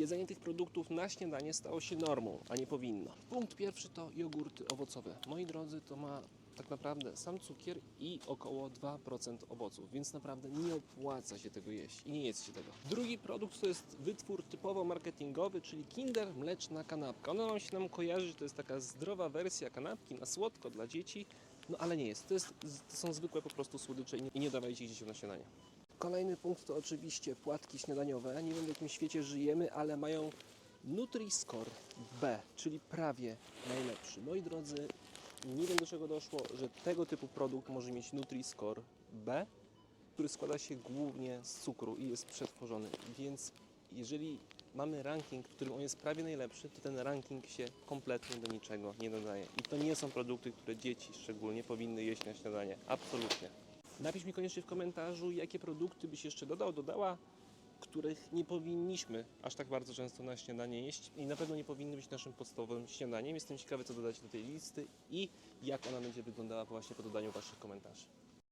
Jedzenie tych produktów na śniadanie stało się normą, a nie powinno. Punkt pierwszy to jogurty owocowe. Moi drodzy, to ma tak naprawdę sam cukier i około 2% owoców, więc naprawdę nie opłaca się tego jeść i nie jedzcie tego. Drugi produkt to jest wytwór typowo marketingowy, czyli Kinder Mleczna Kanapka. Ona nam się nam kojarzy, że to jest taka zdrowa wersja kanapki na słodko dla dzieci, no ale nie jest. To, jest, to są zwykłe po prostu słodycze i nie, i nie dawajcie dzieciom na śniadanie. Kolejny punkt to oczywiście płatki śniadaniowe. Nie wiem w jakim świecie żyjemy, ale mają Nutri-Score B, czyli prawie najlepszy. Moi drodzy, nie wiem do czego doszło, że tego typu produkt może mieć Nutri-Score B, który składa się głównie z cukru i jest przetworzony. Więc jeżeli mamy ranking, w którym on jest prawie najlepszy, to ten ranking się kompletnie do niczego nie nadaje. I to nie są produkty, które dzieci szczególnie powinny jeść na śniadanie. Absolutnie. Napisz mi koniecznie w komentarzu, jakie produkty byś jeszcze dodał, dodała, których nie powinniśmy aż tak bardzo często na śniadanie jeść i na pewno nie powinny być naszym podstawowym śniadaniem. Jestem ciekawy, co dodać do tej listy i jak ona będzie wyglądała właśnie po dodaniu Waszych komentarzy.